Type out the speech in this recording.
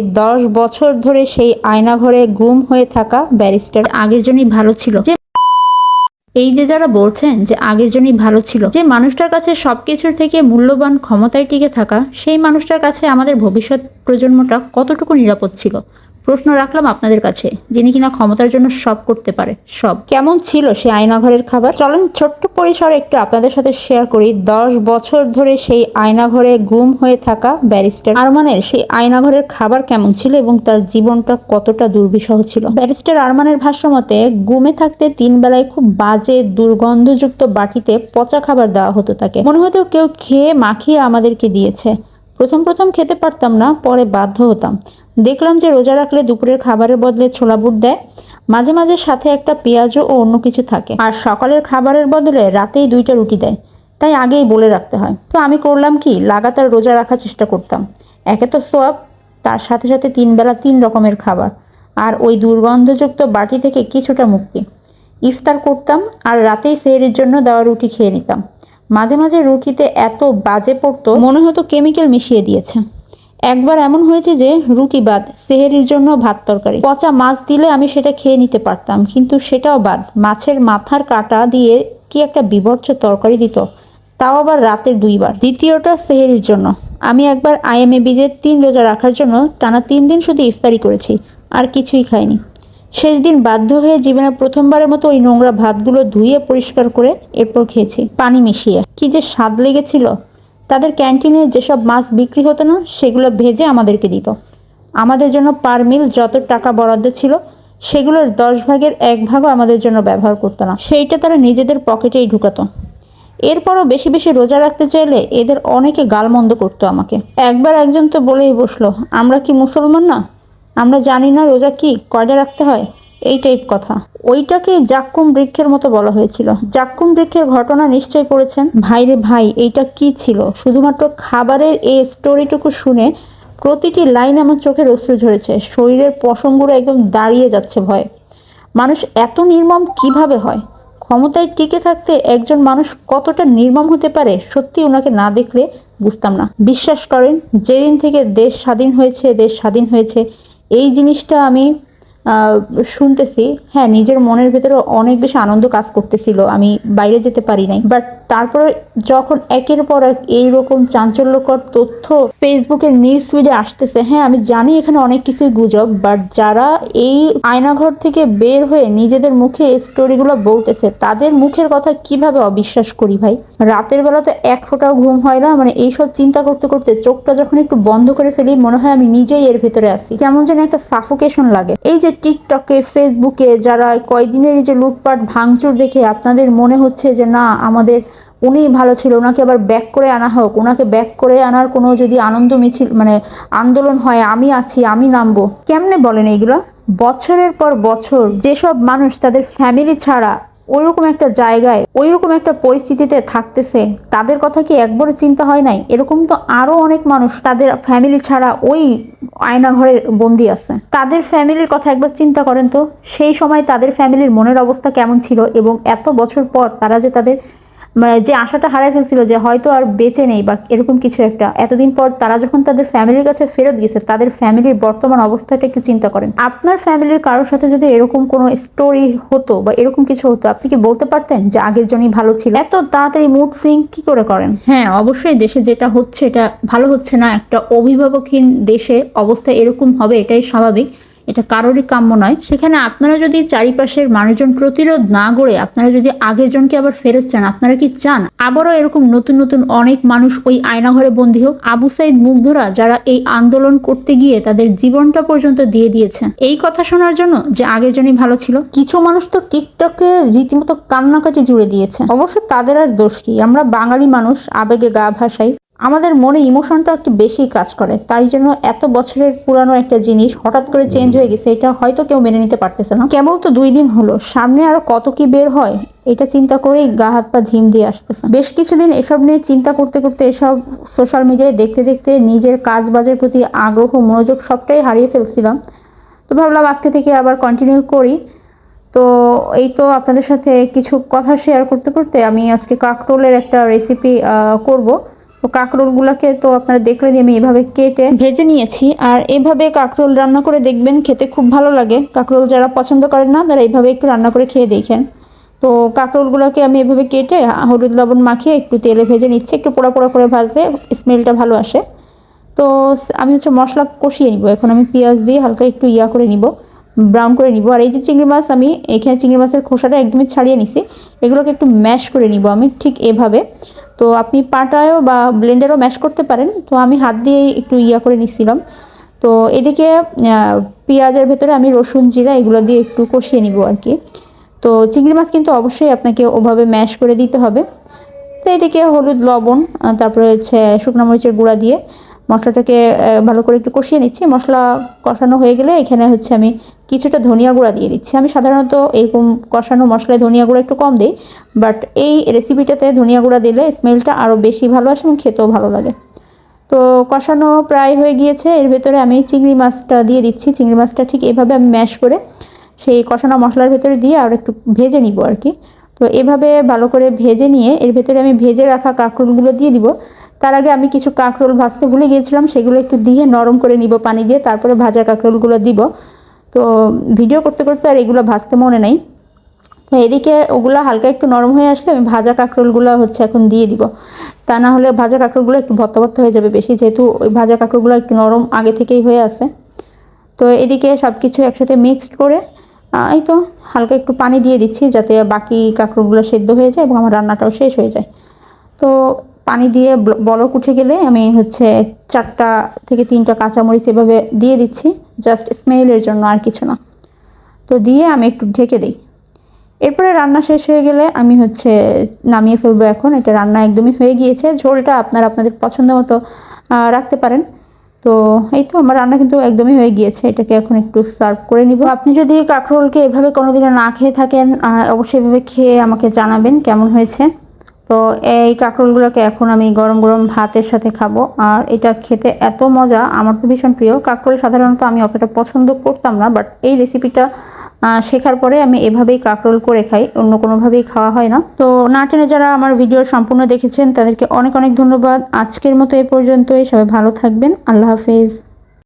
দশ বছর ধরে সেই আয়না ঘরে গুম হয়ে থাকা ব্যারিস্টার। আগের জন্যই ভালো ছিল। যে এই যে যারা বলছেন যে আগের জন্যই ভালো ছিল, যে মানুষটার কাছে সবকিছুর থেকে মূল্যবান ক্ষমতায় টিকে থাকা, সেই মানুষটার কাছে আমাদের ভবিষ্যৎ প্রজন্মটা কতটুকু নিরাপদ ছিল? প্রশ্ন রাখলাম আপনাদের কাছে, যিনি কিনা ক্ষমতার জন্য সব করতে পারে, সব। কেমন ছিল সে আয়নাঘরের খাবার? চলেন ছোট্ট পরিসরে একটু আপনাদের সাথে শেয়ার করি। দশ বছর ধরে সেই আয়নাঘরে গুম হয়ে থাকা ব্যারিস্টার, আরমানের সেই আয়নাঘরের খাবার কেমন ছিল এবং তার জীবনটা কতটা দুর্বিষহ ছিল? ব্যারিস্টার আরমানের ভাষ্য মতে গুমে থাকতে তিন বেলায় খুব বাজে দুর্গন্ধযুক্ত বাটিতে পচা খাবার দেওয়া হতো তাকে। মনে হতো কেউ খেয়ে মাখিয়ে আমাদেরকে দিয়েছে। প্রথম প্রথম খেতে পারতাম না, পরে বাধ্য হতাম। দেখলাম যে রোজা রাখলে দুপুরের খাবারের বদলে ছোলা বুট দেয়। মাঝে মাঝে সাথে একটা পেঁয়াজও ও অন্য কিছু থাকে। আর সকালের খাবারের বদলে রাতেই দুইটা রুটি দেয়। তাই আগেই বলে রাখতে হয়। তো আমি করলাম কি, লাগাতার রোজা রাখার চেষ্টা করতাম। একে তো সোয়াব তার সাথে সাথে তিন বেলা তিন রকমের খাবার। আর ওই দুর্গন্ধযুক্ত বাটি থেকে কিছুটা মুক্তি। ইফতার করতাম আর রাতেই সেহরির জন্য দেওয়া রুটি খেয়ে নিতাম। মাঝে মাঝে রুটিতে এত বাজে পড়তো, মনে হতো কেমিক্যাল মিশিয়ে দিয়েছে। একবার এমন হয়েছে যে, রুটি বাদ, সেহেরির জন্য ভাত তরকারি। পচা মাছ দিলে আমি সেটা খেয়ে নিতে পারতাম, কিন্তু সেটাও বাদ। মাছের মাথার কাটা দিয়ে কি একটা বিভৎস তরকারি দিত, তাও আবার রাতের দুইবার। দ্বিতীয়টা সেহেরির জন্য। আমি একবার আইএমএ বীজের তিন রোজা রাখার জন্য টানা তিন দিন শুধু ইফতারি করেছি, আর কিছুই খাইনি। শেষ দিন বাধ্য হয়ে জীবনে প্রথমবারের মতো ওই নোংরা ভাতগুলো ধুয়ে পরিষ্কার করে এরপর খেয়েছি, পানি মিশিয়ে। কি যে স্বাদ লেগেছিল। তাদের ক্যান্টিনে যেসব মাছ বিক্রি হতো না, সেগুলো ভেজে আমাদেরকে দিত। আমাদের জন্য পার মিল যত টাকা বরাদ্দ ছিল, সেগুলোর দশ ভাগের এক ভাগও আমাদের জন্য ব্যবহার করতো না। সেইটা তারা নিজেদের পকেটেই ঢুকাতো। এরপরও বেশি বেশি রোজা রাখতে চাইলে এদের অনেকে গালমন্দ করতো আমাকে। একবার একজন তো বলেই বসল, আমরা কি মুসলমান না? আমরা জানি না রোজা কি কয়টা রাখতে হয়, এই টাইপ কথা। ওইটাকে জাক্কুম বৃক্ষের মতো বলা হয়েছিল। জাক্কুম বৃক্ষের ঘটনা নিশ্চয় পড়েছেন? ভাইরে ভাই, এইটা কি ছিল? শুধুমাত্র খাবারের এই স্টোরিটুকু শুনে প্রতিটি লাইন আমার চোখের অশ্রু ঝরেছে। শরীরের পশমগুলো একদম দাঁড়িয়ে যাচ্ছে ভয়। মানুষ এত নির্মম কীভাবে হয়? ক্ষমতায় টিকে থাকতে একজন মানুষ কতটা নির্মম হতে পারে, সত্যি ওনাকে না দেখলে বুঝতাম না। বিশ্বাস করেন, যেদিন থেকে দেশ স্বাধীন হয়েছে, দেশ স্বাধীন হয়েছে এই জিনিসটা আমি শুনতেছি হ্যাঁ নিজের মনের ভেতরে অনেক বেশি আনন্দ কাজ করতেছিল, আমি বাইরে যেতে পারি নাই। বাট তারপরে যখন একের পর এক এইরকম চাঞ্চল্যকর তথ্য ফেসবুকের নিউজ ফিডে আসতেছে হ্যাঁ আমি জানি এখানে অনেক কিছুই গুজব বাট যারা এই আয়নাঘর থেকে বের হয়ে নিজেদের মুখে এই স্টোরিগুলো বলতেছে, তাদের মুখের কথা কীভাবে অবিশ্বাস করি ভাই? রাতের বেলা তো এক ফোঁটাও ঘুম হয় না মানে এইসব চিন্তা করতে করতে চোখটা যখন একটু বন্ধ করে ফেলি, মনে হয় আমি নিজেই এর ভেতরে আসি কেমন যেন একটা সাফোকেশন লাগে। এই যে টিকটকে, ফেসবুকে যারা কয়দিনের এই যে লুটপাট, ভাঙচুর দেখে আপনাদের মনে হচ্ছে যে, না, আমাদের উনি ভালো ছিল, ওনাকে আবার ব্যাক করে আনা হোক, ওনাকে ব্যাক করে আনার কোনো যদি আনন্দ মিছিল মানে আন্দোলন হয়, আমি আছি, আমি নামবো। কেমনে বলেন এইগুলো বছরের পর বছর যেসব মানুষ তাদের ফ্যামিলি ছাড়া ওইরকম একটা জায়গায়, ওইরকম একটা পরিস্থিতিতে থাকতেছে, তাদের কথা কি একবারও চিন্তা হয় নাই? এরকম তো আরও অনেক মানুষ তাদের ফ্যামিলি ছাড়া ওই আয়নাঘরের বন্দি আছে। তাদের ফ্যামিলির কথা একবার চিন্তা করেন তো, সেই সময় তাদের ফ্যামিলির মনের অবস্থা কেমন ছিল এবং এত বছর পর তারা যে তাদের যে আশাটা হারাই ফেলছিল যে হয়তো আর বেঁচে নেই বা এরকম কিছু একটা, এতদিন পর তারা যখন তাদের ফ্যামিলির কাছে ফেরত গেছে, তাদের ফ্যামিলির বর্তমান অবস্থাটা একটু চিন্তা করেন। আপনার ফ্যামিলির কারোর সাথে যদি এরকম কোনো স্টোরি হতো বা এরকম কিছু হতো, আপনি কি বলতে পারতেন যে আগের জনই ভালো ছিল? এত তাড়াতাড়ি মুড সুইং কি করে করেন? হ্যাঁ অবশ্যই দেশে যেটা হচ্ছে এটা ভালো হচ্ছে না। একটা অভিভাবকহীন দেশে অবস্থা এরকম হবে, এটাই স্বাভাবিক। এটা কারোরই কাম্য নয়। সেখানে আপনারা যদি চারিপাশের মানুষজন প্রতিরোধ না গড়ে আপনারা যদি আগের জনকে আবার ফেরত চান, আপনারা কি চান? আবারও এরকম নতুন নতুন অনেক মানুষ ওই আয়নাঘরে বন্দী হোক। আবু সাইদ মুগ্ধরা যারা এই আন্দোলন করতে গিয়ে তাদের জীবনটা পর্যন্ত দিয়ে দিয়েছে। এই কথা শোনার জন্য যে আগের জনই ভালো ছিল, কিছু মানুষ তো টিকটকে রীতিমতো কান্নাকাটি জুড়ে দিয়েছে। অবশ্য তাদের আর দোষ কি? আমরা বাঙালি মানুষ, আবেগে গা ভাসাই। আমাদের মনে ইমোশনটা একটু বেশি কাজ করে। তাই জন্য এত বছরের পুরানো একটা জিনিস হঠাৎ করে চেঞ্জ হয়ে গেছে এটা হয়তো কেউ মেনে নিতে পারতেছে না। কেবল তো দুই দিন হলো সামনে আরও কত কি বের হয় এটা চিন্তা করেই গা হাত পা ঝিম দিয়ে আসতেছে। বেশ কিছুদিন এসব নিয়ে চিন্তা করতে করতে এসব সোশ্যাল মিডিয়ায় দেখতে দেখতে নিজের কাজ বাজের প্রতি আগ্রহ মনোযোগ সবটাই হারিয়ে ফেলছিলাম। তো ভাবলাম আজকে থেকে আবার কন্টিনিউ করি। তো এই তো আপনাদের সাথে কিছু কথা শেয়ার করতে করতে আমি আজকে কাকরোলের একটা রেসিপি করব। তো কাঁকরোলগুলোকে তো আপনারা দেখলেন আমি এভাবে কেটে ভেজে নিয়েছি। আর এভাবে কাঁকরোল রান্না করে দেখবেন, খেতে খুব ভালো লাগে। কাঁকরোল যারা পছন্দ করেন না, তারা এইভাবে একটু রান্না করে খেয়ে দেখেন। তো কাঁকরোলগুলোকে আমি এভাবে কেটে হলুদ লবণ মাখিয়ে একটু তেলে ভেজে নিচ্ছি। একটু পোড়া পোড়া করে ভাজলে স্মেলটা ভালো আসে। তো আমি হচ্ছে মশলা কষিয়ে নিব। এখন আমি পেঁয়াজ দিয়ে হালকা একটু ইয়া করে নিব। ব্রাউন করে নিব। আর এই যে চিংড়ি মাছ আমি এখানে চিংড়ি মাছের খোসাটা একদমই ছাড়িয়ে নিছি। এগুলোকে একটু ম্যাশ করে নিব আমি ঠিক এভাবে। তো আপনি পাটায়ও বা ব্লেন্ডারও ম্যাশ করতে পারেন। তো আমি হাত দিয়ে একটু ইয়া করে নিছিলাম। তো এদিকে পেঁয়াজের ভেতরে আমি রসুন জিরা এগুলো দিয়ে একটু কষিয়ে নিব আর কি। তো চিংড়ি মাছ কিন্তু অবশ্যই আপনাকে ওভাবে ম্যাশ করে দিতে হবে। তো এদিকে হলুদ, লবণ তারপরে হচ্ছে শুকনো মরিচের গুঁড়া দিয়ে মশলাটাকে ভালো করে একটু কষিয়ে নিচ্ছি। মশলা কষানো হয়ে গেলে এখানে হচ্ছে আমি কিছুটা ধনিয়া গুঁড়া দিয়ে দিচ্ছি। আমি সাধারণত এরকম কষানো মশলায় ধনিয়া গুঁড়া একটু কম দিই, বাট এই রেসিপিটাতে ধনিয়া গুঁড়া দিলে স্মেলটা আরও বেশি ভালো আসে এবং খেতেও ভালো লাগে। তো কষানো প্রায় হয়ে গিয়েছে। এর ভেতরে আমি চিংড়ি মাছটা দিয়ে দিচ্ছি। চিংড়ি মাছটা ঠিক এভাবে আমি ম্যাশ করে সেই কষানো মশলার ভেতরে দিয়ে আর একটু ভেজে নিব আর কি। তো এভাবে ভালো করে ভেজে নিয়ে, এর ভেতরে আমি ভেজে রাখা কাঁকরোলগুলো দিয়ে দিব। তার আগে আমি কিছু কাঁকরোল ভাজতে ভুলে গিয়েছিলাম, সেগুলো একটু দিয়ে নরম করে নিব পানি দিয়ে, তারপরে ভাজা কাঁকরোলগুলো দিব। তো ভিডিও করতে করতে আর এগুলো ভাজতে মনে নেই। তো এদিকে ওগুলো হালকা একটু নরম হয়ে আসলে আমি ভাজা কাঁকরোলগুলো হচ্ছে এখন দিয়ে দিব। তা না হলে ভাজা কাঁকরোলগুলো একটু ভত্তা ভত্তা হয়ে যাবে বেশি, যেহেতু ওই ভাজা কাঁকরোলগুলো একটু নরম আগে থেকেই হয়ে আছে। তো এদিকে সব কিছু একসাথে মিক্সড করে এই তো, হালকা একটু পানি দিয়ে দিচ্ছি যাতে বাকি কাঁকরোলগুলো সেদ্ধ হয়ে যায় এবং আমার রান্নাটাও শেষ হয়ে যায়। তো পানি দিয়ে ব্ল- বলক উঠে গেলে আমি হচ্ছে চারটা থেকে তিনটা কাঁচামরিচ এভাবে দিয়ে দিচ্ছি জাস্ট স্মেলের জন্য আর কিছু না। তো দিয়ে আমি একটু ঢেকে দিই। এরপরে রান্না শেষ হয়ে গেলে আমি হচ্ছে নামিয়ে ফেলব এখন। এটা রান্না একদমই হয়ে গিয়েছে। ঝোলটা আপনারা আপনাদের পছন্দ মতো রাখতে পারেন। তো এই তো আমার রান্না কিন্তু একদমই হয়ে গিয়েছে, এটাকে এখন একটু সার্ভ করে নিব। আপনি যদি কাঁকরোলকে এভাবে কোনোদিনও না খেয়ে থাকেন অবশ্যই এভাবে খেয়ে আমাকে জানাবেন কেমন হয়েছে। তো এই কাঁকরোলগুলোকে এখন আমি গরম গরম ভাতের সাথে খাব। আর এটা খেতে এত মজা, আমার তো ভীষণ প্রিয়। কাঁকরোল সাধারণত আমি অতটা পছন্দ করতাম না বাট এই রেসিপিটা শেখার পরে আমি এভাবেই কাকরোল করে খাই, অন্য কোনোভাবেই খাওয়া হয় না। তো না টেনে যারা আমার ভিডিও সম্পূর্ণ দেখেছেন, তাদেরকে অনেক অনেক ধন্যবাদ। আজকের মতো এ পর্যন্তই, সবাই ভালো থাকবেন। আল্লাহ হাফেজ।